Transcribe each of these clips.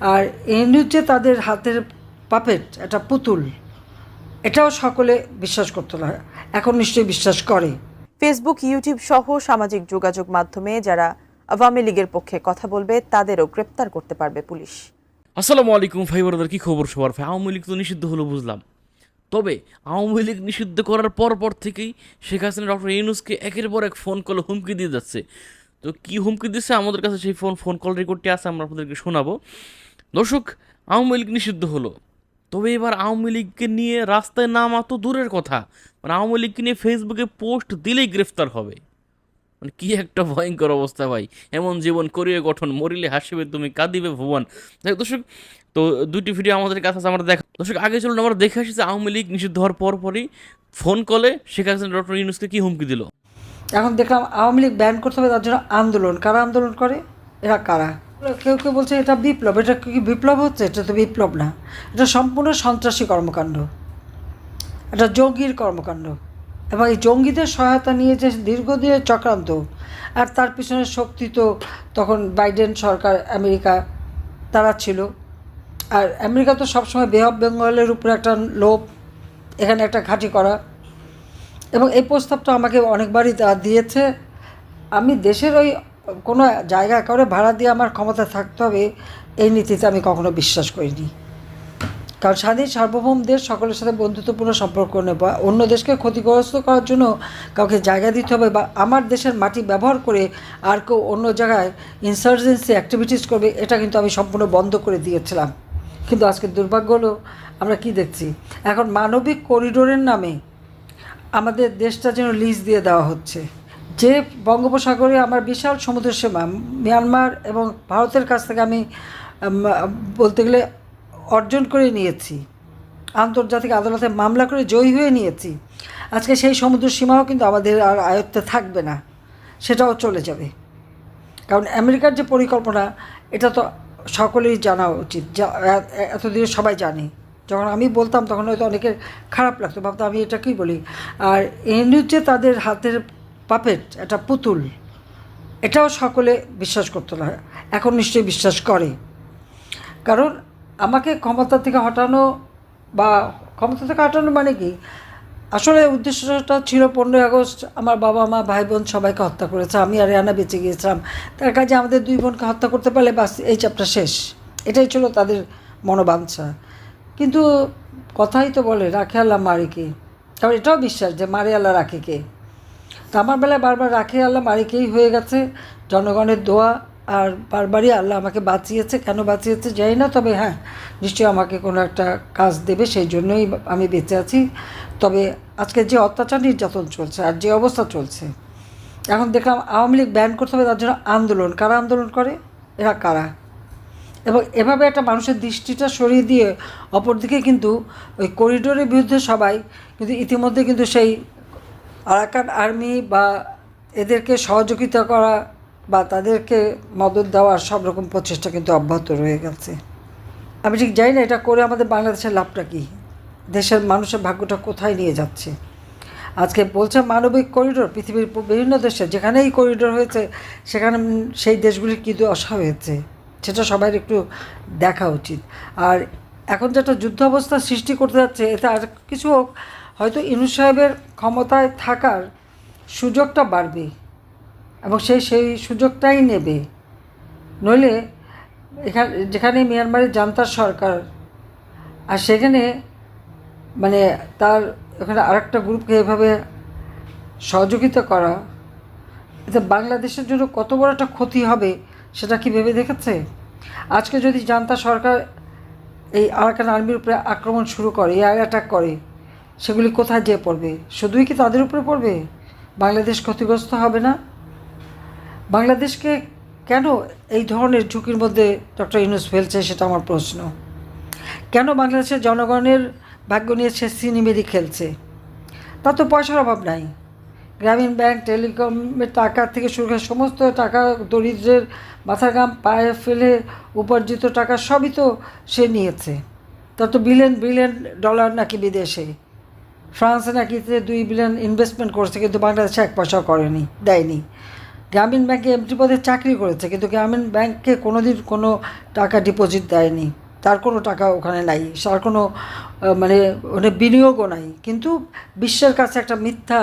আর এমনি যে তাদের হাতের পাপেট একটা পুতুল এটাও সকলে বিশ্বাস করতো না এখন নিশ্চয়ই বিশ্বাস করে। ফেসবুক ইউটিউব সহ সামাজিক যোগাযোগ মাধ্যমে যারা আওয়ামী লীগের পক্ষে কথা বলবে তাদেরও গ্রেপ্তার করতে পারবে পুলিশ। আসসালামু আলাইকুম ভাই কি খবর সবার? ভাই আওয়ামী লীগ তো নিষিদ্ধ হলো বুঝলাম। তবে আওয়ামী লীগ নিষিদ্ধ করার পর পর থেকেই শেখ হাসিনা ডক্টর ইউনুসকে একের পর এক ফোন কলে হুমকি দিয়ে যাচ্ছে। তো কি হুমকি দিচ্ছে? আমাদের কাছে সেই ফোন ফোন কল রেকর্ডটি আছে আমরা আপনাদেরকে শোনাবো। দর্শক, আওয়ামী লীগ নিষিদ্ধ হলো। তবে এবার আওয়ামী লীগকে নিয়ে রাস্তায় নামা তো দূরের কথা। মানে আওয়ামী লীগকে নিয়ে ফেসবুকে পোস্ট দিলেই গ্রেফতার হবে। মানে কি একটা ভয়ঙ্কর অবস্থা ভাই। এমন জীবন করিয়ে গঠন, মরিলে হাসিবে তুমি, কাঁদিবে ভুবন দেখ দর্শক, তো দুইটি ভিডিও আমাদের কাছে আছে, আমরা দেখা দর্শক, আগে চলুন, আমরা দেখে আসি যে আওয়ামী লীগ নিষিদ্ধ হওয়ার পর পরই ফোন কলে শেখ হাসিনা ডক্টর ইউনুসকে কী হুমকি দিল। এখন দেখলাম আওয়ামী লীগ ব্যান করতে হবে তার জন্য আন্দোলন। কারা আন্দোলন করে? এরা কারা? কেউ কেউ বলছে এটা বিপ্লব, এটা কি বিপ্লব হচ্ছে? এটা তো বিপ্লব না। এটা সম্পূর্ণ সন্ত্রাসী কর্মকাণ্ড। এটা জঙ্গির কর্মকাণ্ড। এবং এই জঙ্গিদের সহায়তা নিয়ে যে দীর্ঘদিনের চক্রান্ত, আর তার পিছনে শক্তি তো তখন বাইডেন সরকার, আমেরিকা, তারা ছিল। আর আমেরিকা তো সবসময় বে অফ বেঙ্গলের উপরে একটা লোভ, এখানে একটা ঘাঁটি করা। এবং এই প্রস্তাবটা আমাকে অনেকবারই দিয়েছে। আমি দেশের ওই কোনো জায়গা করে ভাড়া দিয়ে আমার ক্ষমতা থাকতে হবে, এই নীতিতে আমি কখনো বিশ্বাস করিনি। কারণ স্বাধীন সার্বভৌম দেশ সকলের সাথে বন্ধুত্বপূর্ণ সম্পর্ক নেব অন্য দেশকে ক্ষতিগ্রস্ত করার জন্য কাউকে জায়গা দিতে হবে, বা আমার দেশের মাটি ব্যবহার করে আর কেউ অন্য জায়গায় ইনসার্জেন্সি অ্যাক্টিভিটিস করবে, এটা কিন্তু আমি সম্পূর্ণ বন্ধ করে দিয়েছিলাম। কিন্তু আজকে দুর্ভাগ্য হলো, আমরা কি দেখছি? এখন মানবিক করিডোরের নামে আমাদের দেশটা যেন লিজ দিয়ে দেওয়া হচ্ছে। যে বঙ্গোপসাগরে আমার বিশাল সমুদ্র সীমা, মিয়ানমার এবং ভারতের কাছ থেকে আমি বলতে গেলে অর্জন করে নিয়েছি। আন্তর্জাতিক আদালতে মামলা করে জয়ী হয়ে নিয়েছি। আজকে সেই সমুদ্র সীমাও কিন্তু আমাদের আর আয়ত্তে থাকবে না, সেটাও চলে যাবে। কারণ আমেরিকার যে পরিকল্পনা, এটা তো সকলেই জানা উচিত, যা এতদিনে সবাই জানে। যখন আমি বলতাম, তখন হয়তো অনেকের খারাপ লাগতো, ভাবতাম আমি এটা কী বলি? আর যে তাদের হাতের পাপেট একটা পুতুল, এটাও সকলে বিশ্বাস করতো না, এখন নিশ্চয়ই বিশ্বাস করে। কারণ আমাকে ক্ষমতা থেকে হটানো বা ক্ষমতা থেকে হটানো মানে কি? আসলে উদ্দেশ্যটা ছিল পনেরোই আগস্ট আমার বাবা মা, ভাই বোন সবাইকে হত্যা করেছে, আমি আর রেহানা বেঁচে গিয়েছিলাম। তার কাজে আমাদের দুই বোনকে হত্যা করতে পারলে বাস এই চ্যাপ্টার শেষ। এটাই ছিল তাদের মনোবাঞ্ছা। কিন্তু কথাই তো বলে, রাখে আল্লাহ মারিকে কারণ এটাও বিশ্বাস যে মারে আল্লাহ রাখে কে? তো আমার বেলায় বারবার রাখে আল্লাহ মারিকেই হয়ে গেছে। জনগণের দোয়া আর বারবারই আল্লাহ আমাকে বাঁচিয়েছে। কেন বাঁচিয়েছে জানি না, তবে হ্যাঁ নিশ্চয়ই আমাকে কোনো একটা কাজ দেবে, সেই জন্যই আমি বেঁচে আছি। তবে আজকে যে অত্যাচার নির্যাতন চলছে আর যে অবস্থা চলছে, এখন দেখলাম আওয়ামী লীগ ব্যান করতে হবে তার জন্য আন্দোলন। কারা আন্দোলন করে? এরা কারা? এবং এভাবে একটা মানুষের দৃষ্টিটা সরিয়ে দিয়ে অপরদিকে কিন্তু ওই করিডোরের বিরুদ্ধে সবাই কিন্তু ইতিমধ্যে কিন্তু সেই আরাকান আর্মি বা এদেরকে সহযোগিতা করা বা তাদেরকে মদত দেওয়ার সব রকম প্রচেষ্টা কিন্তু অব্যাহত রয়ে গেছে। আমি ঠিক জানি না এটা করে আমাদের বাংলাদেশের লাভটা কী? দেশের মানুষের ভাগ্যটা কোথায় নিয়ে যাচ্ছে? আজকে বলছে মানবিক করিডোর, পৃথিবীর বিভিন্ন দেশে যেখানে এই করিডোর হয়েছে, সেখানে সেই দেশগুলির কী দশা হয়েছে? সেটা সবাই একটু দেখা উচিত। আর এখন যেটা যুদ্ধ অবস্থা সৃষ্টি করতে যাচ্ছে, এতে আর কিছু হোক হয়তো ইনু সাহেবের ক্ষমতায় থাকার সুযোগটা বাড়বে এবং সেই সেই সুযোগটাই নেবে। নইলে এখানে যেখানে মিয়ানমারের জান্তার সরকার, আর সেখানে মানে তার ওখানে আরেকটা গ্রুপকে এভাবে সহযোগিতা করা, এতে বাংলাদেশের জন্য কত বড় একটা ক্ষতি হবে সেটা কি ভেবে দেখেছে? আজকে যদি জান্তা সরকার এই আরাকান আর্মির উপরে আক্রমণ শুরু করে এয়ার অ্যাটাক করে সেগুলি কোথায় যেয়ে পড়বে? শুধুই কি তাদের উপরে পড়বে? বাংলাদেশ ক্ষতিগ্রস্ত হবে না? বাংলাদেশকে কেন এই ধরনের ঝুঁকির মধ্যে ডক্টর ইউনুস ফেলছে সেটা আমার প্রশ্ন। কেন বাংলাদেশের জনগণের ভাগ্য নিয়ে সে সিনেমেরি খেলছে? তা তো পয়সার অভাব নাই। গ্রামীণ ব্যাংক, টেলিকমের টাকা থেকে শুরু করে সমস্ত টাকা দরিদ্রের মাথার গাম পায়ে ফেলে উপার্জিত টাকা সবই তো সে নিয়েছে। তার তো বিলিয়ন বিলিয়ন ডলার নাকি বিদেশে? ফ্রান্সে নাকি দুই বিলিয়ন ইনভেস্টমেন্ট করছে, কিন্তু বাংলাদেশে এক পয়সাও করেনি, দেয়নি। গ্রামীণ ব্যাংকে এমটি পদে চাকরি করেছে, কিন্তু গ্রামীণ ব্যাংকে কোনো দিন কোনো টাকা ডিপোজিট দেয়নি। তার কোনো টাকা ওখানে নাই, তার কোনো মানে ওখানে বিনিয়োগও নাই। কিন্তু বিশ্বের কাছে একটা মিথ্যা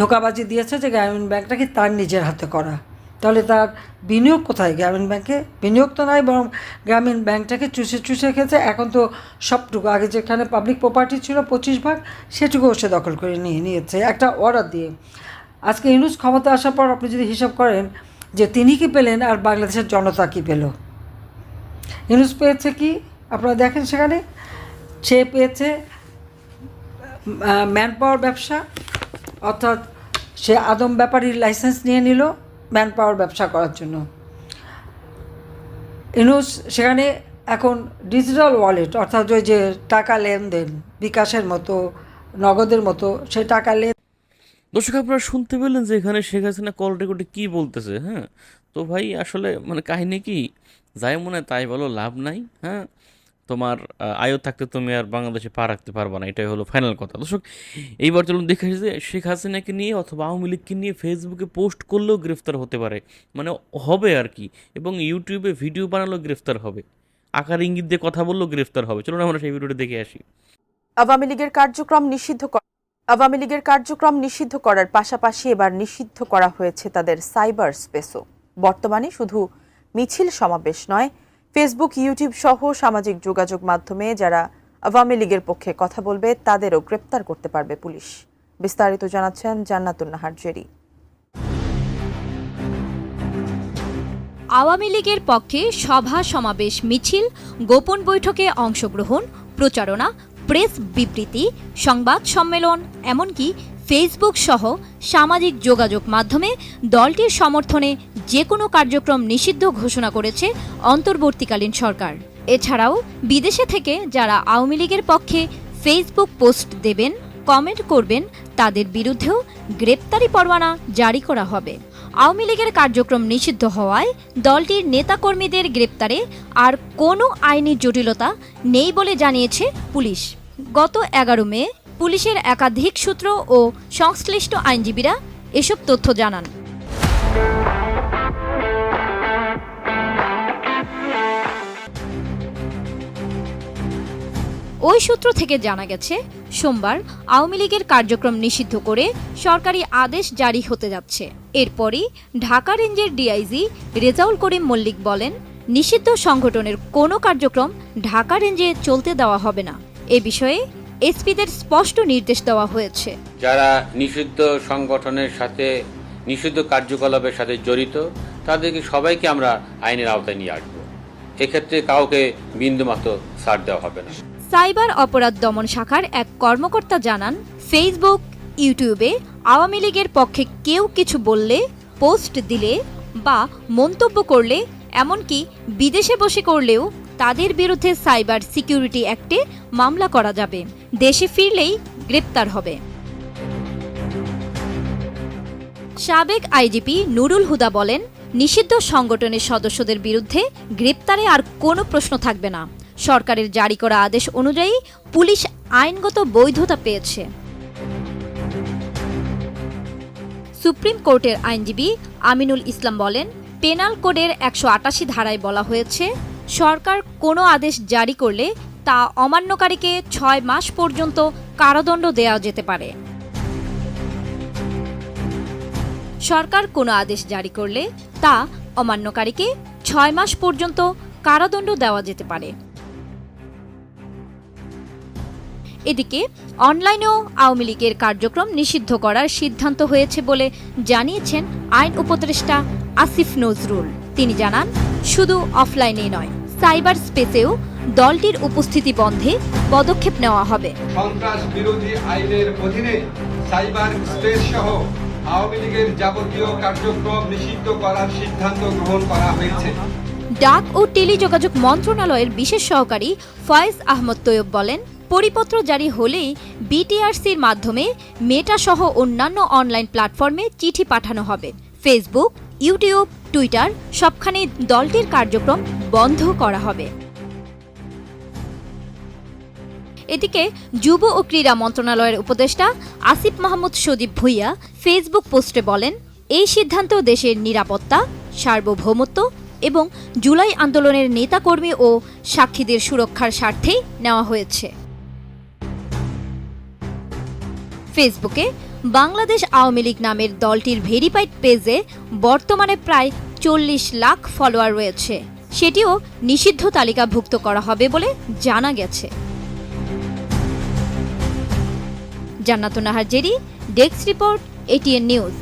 ধোকাবাজি দিয়েছে যে গ্রামীণ ব্যাংকটা কি তার নিজের হাতে করা। তাহলে তার বিনিয়োগ কোথায়? গ্রামীণ ব্যাংকে? বিনিয়োগ তো নাই, বরং গ্রামীণ ব্যাংকটাকে চুষে চুষে খেয়েছে। এখন তো সবটুকু, আগে যেখানে পাবলিক প্রপার্টি ছিল পঁচিশ ভাগ সেটুকুও সে দখল করে নিয়ে নিয়েছে, একটা অর্ডার দিয়ে। আজকে ইউনুস ক্ষমতা আসার পর আপনি যদি হিসাব করেন যে তিনি কি পেলেন আর বাংলাদেশের জনতা কি পেল? ইউনুস পেয়েছে কি? আপনারা দেখেন সেখানে। সে পেয়েছে ম্যান পাওয়ার ব্যবসা, অর্থাৎ সে আদম ব্যাপারীর লাইসেন্স নিয়ে নিল। ম্যান পাওয়ার ব্যবসা করার জন্য। ইনুস, সেখানে এখন ডিজিটাল ওয়ালেট অর্থাৎ ওই যে টাকা লেনদেন, বিকাশের মতো, নগদের মতো সে টাকা লেন দর্শক, আপনারা শুনতে পেলেন যে এখানে শেখ হাসিনা কল রেকর্ডে কী বলতেছে হ্যাঁ? তো ভাই, আসলে মানে কাহিনী কি? যাই মনে হয় তাই বলো, লাভ নাই হ্যাঁ? তোমার আহ, আয়ু থাকতে তুমি আর বাংলাদেশে পা রাখতে পারবে না এটাই হলো ফাইনাল কথা। দর্শক এইবার চলুন দেখে যে শেখ হাসিনাকে নিয়ে অথবা আওয়ামী লীগকে নিয়ে ফেসবুকে পোস্ট করলেও গ্রেফতার হতে পারে। মানে হবে আর কি এবং ইউটিউবে ভিডিও বানালেও গ্রেফতার হবে। আকার ইঙ্গিত দিয়ে কথা বললেও গ্রেফতার হবে। চলুন আমরা সেই ভিডিওটা দেখে আসি। আওয়ামী লীগের কার্যক্রম নিষিদ্ধ আওয়ামী লীগের কার্যক্রম নিষিদ্ধ করার পাশাপাশি এবার নিষিদ্ধ করা হয়েছে তাদের সাইবার স্পেসও বর্তমানে শুধু মিছিল সমাবেশ নয় ফেসবুক ইউটিউব সহ সামাজিক যোগাযোগ মাধ্যমে যারা আওয়ামী লীগের পক্ষে কথা বলবে, তাদেরও গ্রেপ্তার করতে পারবে পুলিশ। বিস্তারিত জানাচ্ছেন জান্নাতুন নাহার জেরি। আওয়ামী লীগের পক্ষে সভা, সমাবেশ, মিছিল, গোপন বৈঠকে অংশগ্রহণ, প্রচারণা, প্রেস বিবৃতি, সংবাদ সম্মেলন, এমনকি ফেসবুক সহ সামাজিক যোগাযোগ মাধ্যমে দলটির সমর্থনে যে কোনো কার্যক্রম নিষিদ্ধ ঘোষণা করেছে অন্তর্বর্তীকালীন সরকার। এছাড়াও বিদেশে থেকে যারা আওয়ামী লীগের পক্ষে ফেসবুক পোস্ট দেবেন, কমেন্ট করবেন, তাদের বিরুদ্ধেও গ্রেপ্তারি পরোয়ানা জারি করা হবে। আওয়ামী লীগের কার্যক্রম নিষিদ্ধ হওয়ায় দলটির নেতাকর্মীদের গ্রেপ্তারে আর কোনো আইনি জটিলতা নেই বলে জানিয়েছে পুলিশ। গত এগারো মে পুলিশের একাধিক সূত্র ও সংশ্লিষ্ট আইনজীবীরা এসব তথ্য জানান। ওই সূত্র থেকে জানা গেছে, সোমবার আওয়ামী লীগের কার্যক্রম নিষিদ্ধ করে সরকারি আদেশ জারি হতে যাচ্ছে। এরপরই ঢাকা রেঞ্জের ডিআইজি রেজাউল করিম মল্লিক বলেন, নিষিদ্ধ সংগঠনের কোনো কার্যক্রম ঢাকা রেঞ্জে চলতে দেওয়া হবে না। এ বিষয়ে এসপিদের স্পষ্ট নির্দেশ দেওয়া হয়েছে। যারা নিষিদ্ধ সংগঠনের সাথে নিষিদ্ধ কার্যকলাপের সাথে জড়িত তাদেরকে সবাইকে আমরা আইনের আওতায় নিয়ে আসব। এক্ষেত্রে কাউকে বিন্দুমাত্র ছাড় দেওয়া হবে না। সাইবার অপরাধ দমন শাখার এক কর্মকর্তা জানান ফেসবুক ইউটিউবে আওয়ামী লীগের পক্ষে কেউ কিছু বললে পোস্ট দিলে বা মন্তব্য করলে এমনকি বিদেশে বসে করলেও তাদের বিরুদ্ধে সাইবার সিকিউরিটি অ্যাক্টে মামলা করা যাবে। দেশে ফিরলেই গ্রেপ্তার হবে। সাবেক আইজিপি নুরুল হুদা বলেন, নিষিদ্ধ সংগঠনের সদস্যদের বিরুদ্ধে গ্রেপ্তারে আর কোনো প্রশ্ন থাকবে না। সরকারের জারি করা আদেশ অনুযায়ী পুলিশ আইনগত বৈধতা পেয়েছে। সুপ্রিম কোর্টের আইনজীবী আমিনুল ইসলাম বলেন, পেনাল কোডের একশো আটাশি ধারায় বলা হয়েছে সরকার কোনো আদেশ জারি করলে তা অমান্যকারীকে ছয় মাস পর্যন্ত কারাদণ্ড দেওয়া যেতে পারে। সরকার কোনো আদেশ জারি করলে তা অমান্যকারীকে ছয় মাস পর্যন্ত কারাদণ্ড দেওয়া যেতে পারে। এদিকে অনলাইনেও আওয়ামী লীগের কার্যক্রম নিষিদ্ধ করার সিদ্ধান্ত হয়েছে বলে জানিয়েছেন আইন উপদেষ্টা আসিফ নজরুল। তিনি জানান, শুধু অফলাইনেই নয়। সাইবার স্পেসেও দলটির উপস্থিতি বন্ধে পদক্ষেপ নেওয়া হবে। সন্ত্রাস বিরোধী আইনের অধীনে সাইবার স্পেস সহ আওয়ামী লীগের যাবতীয় কার্যক্রম নিষিদ্ধ করার সিদ্ধান্ত গ্রহণ করা হয়েছে। ডাক ও টেলিযোগাযোগ মন্ত্রণালয়ের বিশেষ সহকারী ফয়েজ আহমদ তৈয়ব বলেন পরিপত্র জারি হলেই বিটিআরসির মাধ্যমে মেটা সহ অন্যান্য অনলাইন প্ল্যাটফর্মে চিঠি পাঠানো হবে। ফেসবুক ইউটিউব, টুইটার সবখানে দলটির কার্যক্রম বন্ধ করা হবে। এদিকে যুব ও ক্রীড়া মন্ত্রণালয়ের উপদেষ্টা আসিফ মাহমুদ সজীব ভুইয়া ফেসবুক পোস্টে বলেন, এই সিদ্ধান্ত দেশের নিরাপত্তা, সার্বভৌমত্ব এবং জুলাই আন্দোলনের নেতাকর্মী ও সাক্ষীদের সুরক্ষার স্বার্থেই নেওয়া হয়েছে। ফেসবুকে বাংলাদেশ আওয়ামী লীগ নামের দলটির ভেরিফাইড পেজে বর্তমানে প্রায় চল্লিশ লাখ ফলোয়ার রয়েছে। সেটিও নিষিদ্ধ তালিকাভুক্ত করা হবে বলে জানা গেছে। Jannatun Nahar Jerry, desk report, ATN news.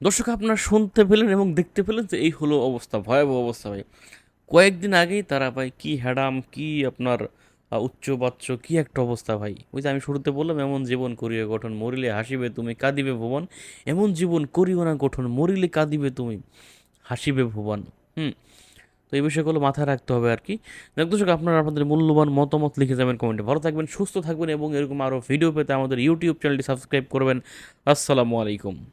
দর্শক, আপনারা শুনতে পেলেন এবং দেখতে পেলেন যে এই হলো অবস্থা, ভয়াবহ অবস্থা ভাই। কয়েকদিন আগেই তারা ভাই কি হ্যাডাম কি আপনার উচ্চ বাচ্চ কি একটা অবস্থা ভাই? ওই যে আমি শুরুতে বললাম, এমন জীবন করিও গঠন, মরিলে হাসিবে তুমি, কাঁদিবে ভুবন। এমন জীবন করিও না গঠন, মরিলে কাঁদিবে তুমি, হাসিবে ভুবন। হুম, তো এই বিষয়গুলো মাথায় রাখতে হবে আর কি। দর্শক, আপনারা আপনাদের মূল্যবান মতামত লিখে যাবেন কমেন্টে। ভালো থাকবেন, সুস্থ থাকবেন এবং এরকম আরও ভিডিও পেতে আমাদের ইউটিউব চ্যানেলটি সাবস্ক্রাইব করবেন। আসসালামু আলাইকুম।